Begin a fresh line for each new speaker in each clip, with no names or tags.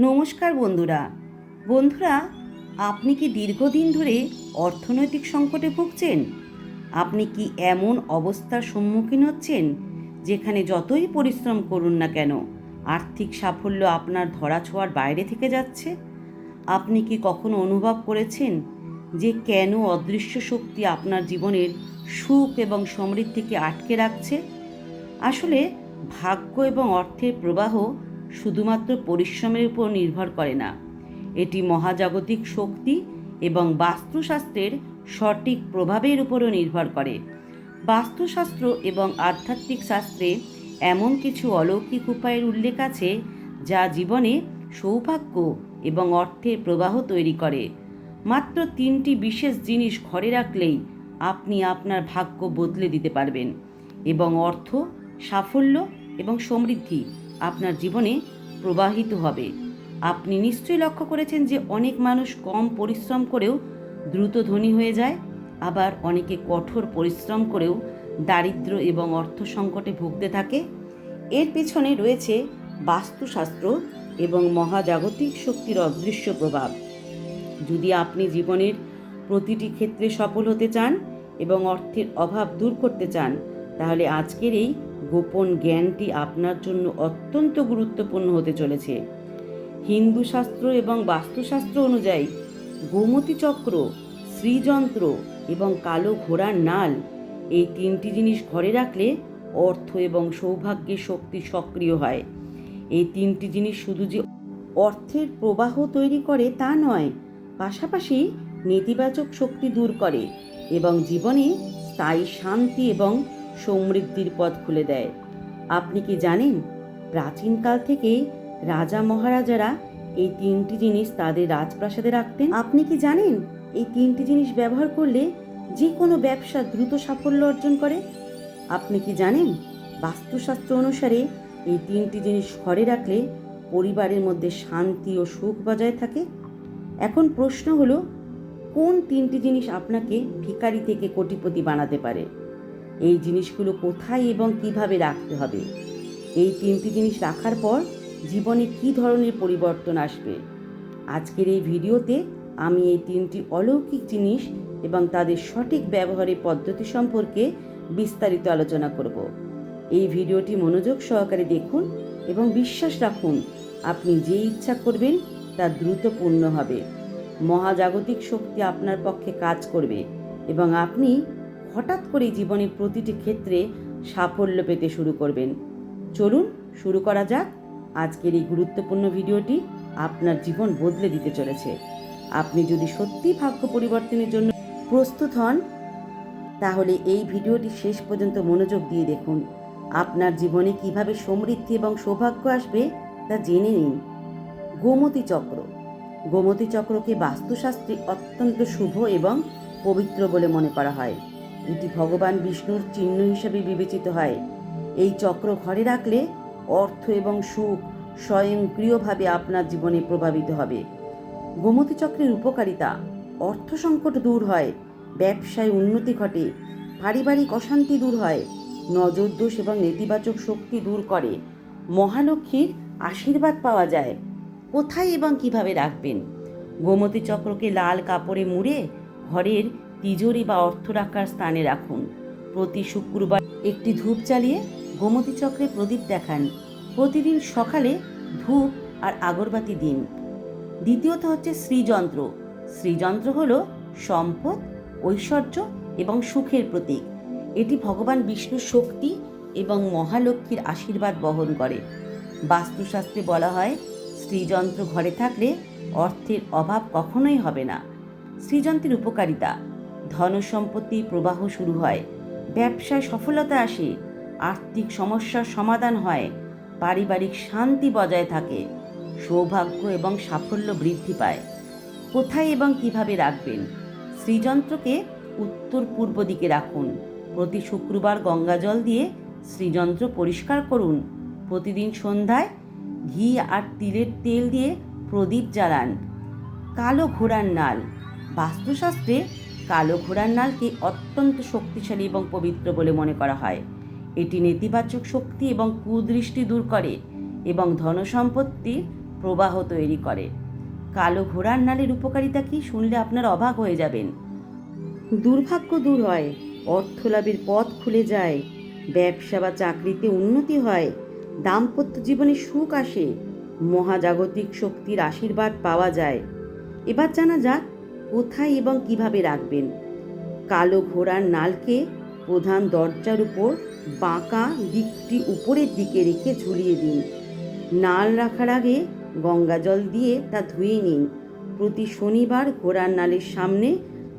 নমস্কার বন্ধুরা। বন্ধুরা, আপনি কি দীর্ঘদিন ধরে অর্থনৈতিক সংকটে ভুগছেন? আপনি কি এমন অবস্থার সম্মুখীন হচ্ছেন যেখানে যতই পরিশ্রম করুন না কেন, আর্থিক সাফল্য আপনার ধরাছোঁয়ার বাইরে থেকে যাচ্ছে? আপনি কি কখনো অনুভব করেছেন যে কেন অদৃশ্য শক্তি আপনার জীবনের সুখ এবং সমৃদ্ধিকে আটকে রাখছে? আসলে ভাগ্য এবং অর্থের প্রবাহ শুধুমাত্র পরিশ্রমের উপর নির্ভর করে না। এটি মহাজাগতিক শক্তি এবং বাস্তুশাস্ত্রের সঠিক প্রভাবের উপরও নির্ভর করে। বাস্তুশাস্ত্র এবং আধ্যাত্মিক শাস্ত্রে এমন কিছু অলৌকিক উপায়ের উল্লেখ আছে, যা জীবনে সৌভাগ্য এবং অর্থের প্রবাহ তৈরি করে। মাত্র তিনটি বিশেষ জিনিস ঘরে রাখলেই আপনি আপনার ভাগ্য বদলে দিতে পারবেন এবং অর্থ, সাফল্য এবং সমৃদ্ধি আপনার জীবনে প্রবাহিত হবে। আপনি নিশ্চয়ই লক্ষ্য করেছেন যে অনেক মানুষ কম পরিশ্রম করেও দ্রুত ধনী হয়ে যায়, আবার অনেকে কঠোর পরিশ্রম করেও দারিদ্র এবং অর্থ সংকটে ভুগতে থাকে। এর পেছনে রয়েছে বাস্তুশাস্ত্র এবং মহাজাগতিক শক্তির অদৃশ্য প্রভাব। যদি আপনি জীবনের প্রতিটি ক্ষেত্রে সফল হতে চান এবং অর্থের অভাব দূর করতে চান, তাহলে আজকের এই গোপন জ্ঞানটি আপনার জন্য অত্যন্ত গুরুত্বপূর্ণ হতে চলেছে। হিন্দু শাস্ত্র এবং বাস্তুশাস্ত্র অনুযায়ী গোমতী চক্র, শ্রীযন্ত্র এবং কালো ঘোড়ার নাল এই তিনটি জিনিস ঘরে রাখলে অর্থ এবং সৌভাগ্যের শক্তি সক্রিয় হয়। এই তিনটি জিনিস শুধু যে অর্থের প্রবাহ তৈরি করে তা নয়, পাশাপাশি নেতিবাচক শক্তি দূর করে এবং জীবনে স্থায়ী শান্তি এবং সমৃদ্ধির পথ খুলে দেয়। আপনি কি জানেন, প্রাচীনকাল থেকে রাজা মহারাজারা এই তিনটি জিনিস তাদের রাজপ্রাসাদে রাখতেন? আপনি কি জানেন, এই তিনটি জিনিস ব্যবহার করলে যে কোনো ব্যবসা দ্রুত সাফল্য অর্জন করে? আপনি কি জানেন, বাস্তুশাস্ত্র অনুসারে এই তিনটি জিনিস ঘরে রাখলে পরিবারের মধ্যে শান্তি ও সুখ বজায় থাকে? এখন প্রশ্ন হলো, কোন তিনটি জিনিস আপনাকে ভিকারি থেকে কোটিপতি বানাতে পারে? এই জিনিসগুলো কোথায় এবং কীভাবে রাখতে হবে? এই তিনটি জিনিস রাখার পর জীবনে কী ধরনের পরিবর্তন আসবে? আজকের এই ভিডিওতে আমি এই তিনটি অলৌকিক জিনিস এবং তাদের সঠিক ব্যবহারের পদ্ধতি সম্পর্কে বিস্তারিত আলোচনা করব। এই ভিডিওটি মনোযোগ সহকারে দেখুন এবং বিশ্বাস রাখুন, আপনি যে ইচ্ছা করবেন তা দ্রুত পূর্ণ হবে। মহাজাগতিক শক্তি আপনার পক্ষে কাজ করবে এবং আপনি হঠাৎ করে জীবনের প্রতিটি ক্ষেত্রে সাফল্য পেতে শুরু করবেন। চলুন শুরু করা যাক। আজকের এই গুরুত্বপূর্ণ ভিডিওটি আপনার জীবন বদলে দিতে চলেছে। আপনি যদি সত্যি ভাগ্য পরিবর্তনের জন্য প্রস্তুত হন, তাহলে এই ভিডিওটি শেষ পর্যন্ত মনোযোগ দিয়ে দেখুন। আপনার জীবনে কীভাবে সমৃদ্ধি এবং সৌভাগ্য আসবে তা জেনে নিন। গোমতী চক্র। গোমতী চক্রকে বাস্তুশাস্ত্রে অত্যন্ত শুভ এবং পবিত্র বলে মনে করা হয়। এটি ভগবান বিষ্ণুর চিহ্ন হিসাবে বিবেচিত হয়। এই চক্র ঘরে রাখলে অর্থ এবং সুখ স্বয়ংক্রিয়ভাবে আপনার জীবনে প্রভাবিত হবে। গোমতী চক্রের উপকারিতা, অর্থ সংকট দূর হয়, ব্যবসায় উন্নতি ঘটে, পারিবারিক অশান্তি দূর হয় নজর দোষ এবং নেতিবাচক শক্তি দূর করে। মহালক্ষ্মীর আশীর্বাদ পাওয়া যায়। কোথায় এবং কীভাবে রাখবেন? গোমতী চক্রকে লাল কাপড়ে মুড়ে ঘরের তিজোরি বা অর্থ রাখার স্থানে রাখুন। প্রতি শুক্রবার একটি ধূপ চালিয়ে গোমতী চক্রে প্রদীপ দেখান। প্রতিদিন সকালে ধূপ আর আগরবাতি দিন। দ্বিতীয়ত হচ্ছে শ্রীযন্ত্র। শ্রীযন্ত্র হল সম্পদ, ঐশ্বর্য এবং সুখের প্রতীক। এটি ভগবান বিষ্ণুর শক্তি এবং মহালক্ষ্মীর আশীর্বাদ বহন করে। বাস্তুশাস্ত্রে বলা হয়, শ্রীযন্ত্র ঘরে থাকলে অর্থের অভাব কখনোই হবে না। শ্রীযন্ত্রের উপকারিতা। ধন সম্পত্তির প্রবাহ শুরু হয়। ব্যবসায় সফলতা আসে, আর্থিক সমস্যার সমাধান হয়, পারিবারিক শান্তি বজায় থাকে, সৌভাগ্য এবং সাফল্য বৃদ্ধি পায়। কোথায় এবং কীভাবে রাখবেন? শ্রীযন্ত্রকে উত্তর পূর্ব দিকে রাখুন। প্রতি শুক্রবার গঙ্গা জল দিয়ে শ্রীযন্ত্র পরিষ্কার করুন। প্রতিদিন সন্ধ্যায় ঘি আর তিলের তেল দিয়ে প্রদীপ জ্বালান। কালো ঘোড়ার নাল। বাস্তুশাস্ত্রে কালো ঘোড়ার নালকে অত্যন্ত শক্তিশালী এবং পবিত্র বলে মনে করা হয়। এটি নেতিবাচক শক্তি এবং কুদৃষ্টি দূর করে এবং ধনসম্পত্তির প্রবাহ তৈরি করে। কালো ঘোড়ার নালের উপকারিতা কি শুনলে আপনার অবাক হয়ে যাবেন। দুর্ভাগ্য দূর হয়, অর্থলাভের পথ খুলে যায়, ব্যবসা বা চাকরিতে উন্নতি হয়, দাম্পত্য জীবনে সুখ আসে, মহাজাগতিক শক্তির আশীর্বাদ পাওয়া যায়। এবার জানা যাক কোথায় এবং কীভাবে রাখবেন? কালো ঘোড়ার নালকে প্রধান দরজার উপর বাঁকা দিকটি উপরের দিকে রেখে ঝুলিয়ে দিন। নাল রাখার আগে গঙ্গা জল দিয়ে তা ধুয়ে নিন। প্রতি শনিবার ঘোড়ার নালের সামনে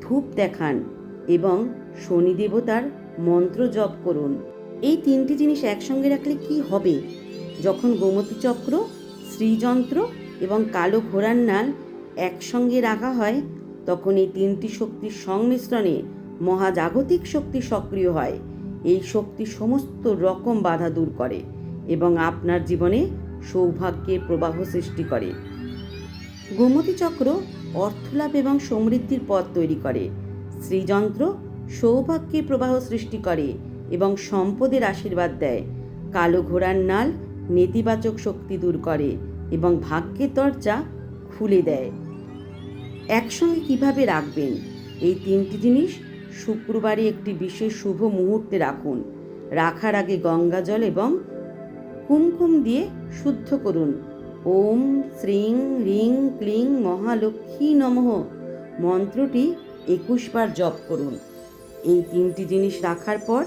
ধূপ দেখান এবং শনি দেবতার মন্ত্র জপ করুন। এই তিনটি জিনিস একসঙ্গে রাখলে কি হবে? যখন গোমতী চক্র, শ্রীযন্ত্র এবং কালো ঘোড়ার নাল একসঙ্গে রাখা হয় তখন এই তিনটি শক্তির সংমিশ্রণে মহাজাগতিক শক্তি সক্রিয় হয়। এই শক্তি সমস্ত রকম বাধা দূর করে এবং আপনার জীবনে সৌভাগ্যের প্রবাহ সৃষ্টি করে। গোমতী চক্র অর্থলাভ এবং সমৃদ্ধির পথ তৈরি করে। শ্রীযন্ত্র সৌভাগ্যের প্রবাহ সৃষ্টি করে এবং সম্পদের আশীর্বাদ দেয়। কালো ঘোড়ার নাল নেতিবাচক শক্তি দূর করে এবং ভাগ্যের দরজা খুলে দেয়। একসঙ্গে কীভাবে রাখবেন? এই তিনটি জিনিস শুক্রবারে একটি বিশেষ শুভ মুহূর্তে রাখুন। রাখার আগে গঙ্গা জল এবং কুমকুম দিয়ে শুদ্ধ করুন। ওম শ্রীং রিং ক্লিং মহালক্ষ্মী নমঃ। মন্ত্রটি একুশ বার জপ করুন। এই তিনটি জিনিস রাখার পর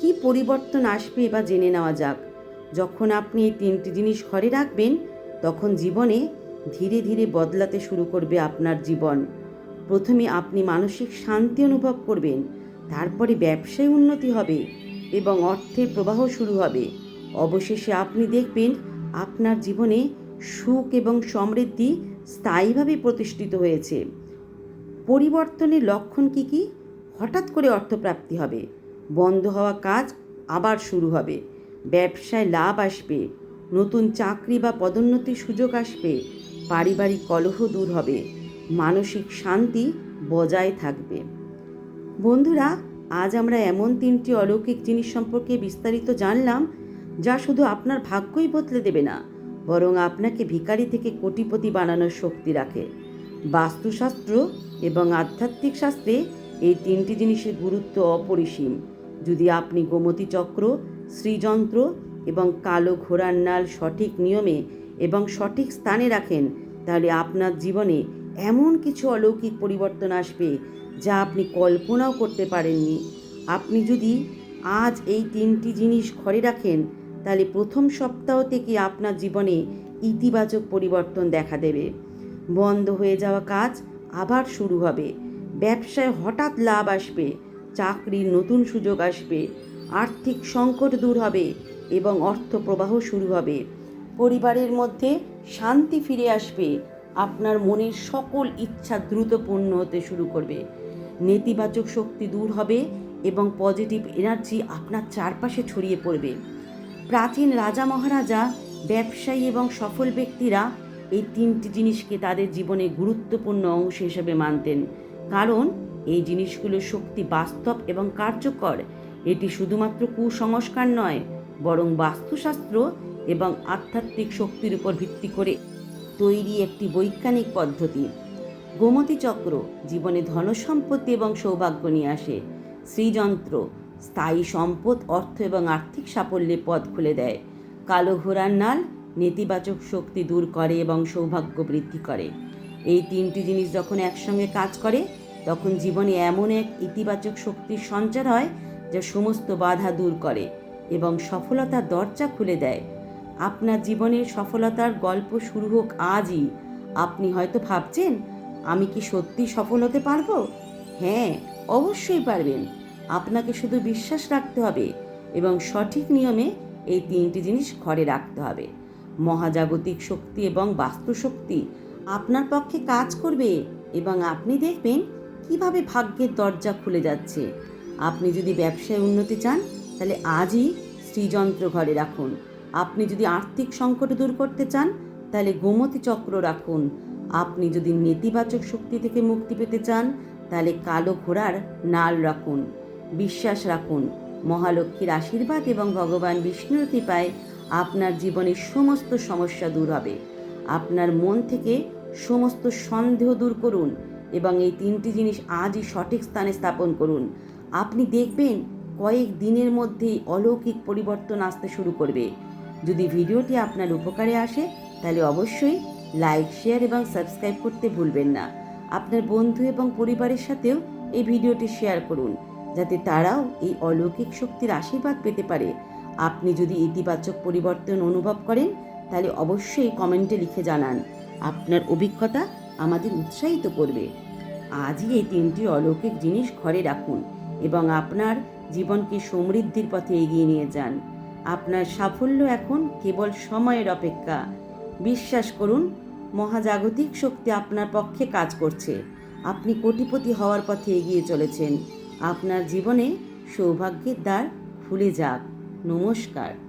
কি পরিবর্তন আসবে বা জেনে নেওয়া যাক। যখন আপনি এই তিনটি জিনিস ঘরে রাখবেন, তখন জীবনে ধীরে ধীরে বদলাতে শুরু করবে আপনার জীবন। প্রথমে আপনি মানসিক শান্তি অনুভব করবেন, তারপরে ব্যবসায় উন্নতি হবে এবং অর্থের প্রবাহ শুরু হবে। অবশেষে আপনি দেখবেন আপনার জীবনে সুখ এবং সমৃদ্ধি স্থায়ীভাবে প্রতিষ্ঠিত হয়েছে। পরিবর্তনের লক্ষণ কি কি? হঠাৎ করে অর্থপ্রাপ্তি হবে। বন্ধ হওয়া কাজ আবার শুরু হবে। ব্যবসায় লাভ আসবে। নতুন চাকরি বা পদোন্নতির সুযোগ আসবে, পারিবারিক কলহ দূর হবে, মানসিক শান্তি বজায় থাকবে। বন্ধুরা, আজ আমরা এমন তিনটি অলৌকিক জিনিস সম্পর্কে বিস্তারিত জানলাম, যা শুধু আপনার ভাগ্যই বদলে দেবে না, বরং আপনাকে ভিখারি থেকে কোটিপতি বানানোর শক্তি রাখে। বাস্তুশাস্ত্র এবং আধ্যাত্মিক শাস্ত্রে এই তিনটি জিনিসের গুরুত্ব অপরিসীম। যদি আপনি গোমতী চক্র, শ্রীযন্ত্র এবং কালো ঘোড়ার নাল সঠিক নিয়মে এবং সঠিক স্থানে রাখেন, তাহলে আপনার জীবনে এমন কিছু অলৌকিক পরিবর্তন আসবে যা আপনি কল্পনাও করতে পারেননি। আপনি যদি আজ এই তিনটি জিনিস ঘরে রাখেন, তাহলে প্রথম সপ্তাহ থেকে আপনার জীবনে ইতিবাচক পরিবর্তন দেখা দেবে। বন্ধ হয়ে যাওয়া কাজ আবার শুরু হবে। ব্যবসায় হঠাৎ লাভ আসবে, চাকরির নতুন সুযোগ আসবে, আর্থিক সংকট দূর হবে এবং অর্থ প্রবাহ শুরু হবে। পরিবারের মধ্যে শান্তি ফিরে আসবে। আপনার মনের সকল ইচ্ছা দ্রুত পূর্ণ হতে শুরু করবে। নেতিবাচক শক্তি দূর হবে এবং পজিটিভ এনার্জি আপনার চারপাশে ছড়িয়ে পড়বে। প্রাচীন রাজা মহারাজা, ব্যবসায়ী এবং সফল ব্যক্তিরা এই তিনটি জিনিসকে তাদের জীবনে গুরুত্বপূর্ণ অংশ হিসেবে মানতেন। কারণ এই জিনিসগুলোর শক্তি বাস্তব এবং কার্যকর। এটি শুধুমাত্র কুসংস্কার নয় বরং বাস্তুশাস্ত্র এবং আধ্যাত্মিক শক্তির উপর ভিত্তি করে তৈরি একটি বৈজ্ঞানিক পদ্ধতি। গোমতী চক্র জীবনে ধনসম্পত্তি এবং সৌভাগ্য নিয়ে আসে। শ্রীযন্ত্র স্থায়ী সম্পদ, অর্থ এবং আর্থিক সাফল্যের পথ খুলে দেয়। কালো ঘোড়ার নাল নেতিবাচক শক্তি দূর করে এবং সৌভাগ্য বৃদ্ধি করে। এই তিনটি জিনিস যখন একসঙ্গে কাজ করে, তখন জীবনে এমন এক ইতিবাচক শক্তির সঞ্চার হয়, যা সমস্ত বাধা দূর করে। এবং সফলতার দরজা খুলে দেয়। আপনার জীবনের সফলতার গল্প শুরু হোক আজই। আপনি হয়তো ভাবছেন, আমি কি সত্যি সফল হতে পারব? হ্যাঁ অবশ্যই পারবেন। আপনাকে শুধু বিশ্বাস রাখতে হবে এবং সঠিক নিয়মে এই তিনটি জিনিস ঘরে রাখতে হবে। মহাজাগতিক শক্তি এবং বাস্তুশক্তি আপনার পক্ষে কাজ করবে এবং আপনি দেখবেন কীভাবে ভাগ্যের দরজা খুলে যাচ্ছে। আপনি যদি ব্যবসায় উন্নতি চান তাহলে আজই শ্রীযন্ত্র ঘরে রাখুন। আপনি যদি আর্থিক সংকট দূর করতে চান, তাহলে গোমতী চক্র রাখুন। আপনি যদি নেতিবাচক শক্তি থেকে মুক্তি পেতে চান, তাহলে কালো ঘোড়ার নাল রাখুন। বিশ্বাস রাখুন মহালক্ষ্মীর আশীর্বাদ এবং ভগবান বিষ্ণুর কৃপায় আপনার জীবনের সমস্ত সমস্যা দূর হবে। আপনার মন থেকে সমস্ত সন্দেহ দূর করুন এবং এই তিনটি জিনিস আজই সঠিক স্থানে স্থাপন করুন। আপনি দেখবেন কয়েক দিনের মধ্যেই অলৌকিক পরিবর্তন আসতে শুরু করবে। যদি ভিডিওটি আপনার উপকারে আসে, তাহলে অবশ্যই লাইক, শেয়ার এবং সাবস্ক্রাইব করতে ভুলবেন না। আপনার বন্ধু এবং পরিবারের সাথেও এই ভিডিওটি শেয়ার করুন, যাতে তারাও এই অলৌকিক শক্তির আশীর্বাদ পেতে পারে। আপনি যদি ইতিবাচক পরিবর্তন অনুভব করেন, তাহলে অবশ্যই কমেন্টে লিখে জানান। আপনার অভিজ্ঞতা আমাদের উৎসাহিত করবে। আজই এই তিনটি অলৌকিক জিনিস ঘরে রাখুন এবং আপনার জীবনকে সমৃদ্ধির পথে এগিয়ে নিয়ে যান। আপনার সাফল্য এখন কেবল সময়ের অপেক্ষা। বিশ্বাস করুন, মহাজাগতিক শক্তি আপনার পক্ষে কাজ করছে। আপনি কোটিপতি হওয়ার পথে এগিয়ে চলেছেন। আপনার জীবনে সৌভাগ্যের দ্বার খুলে যাক। নমস্কার।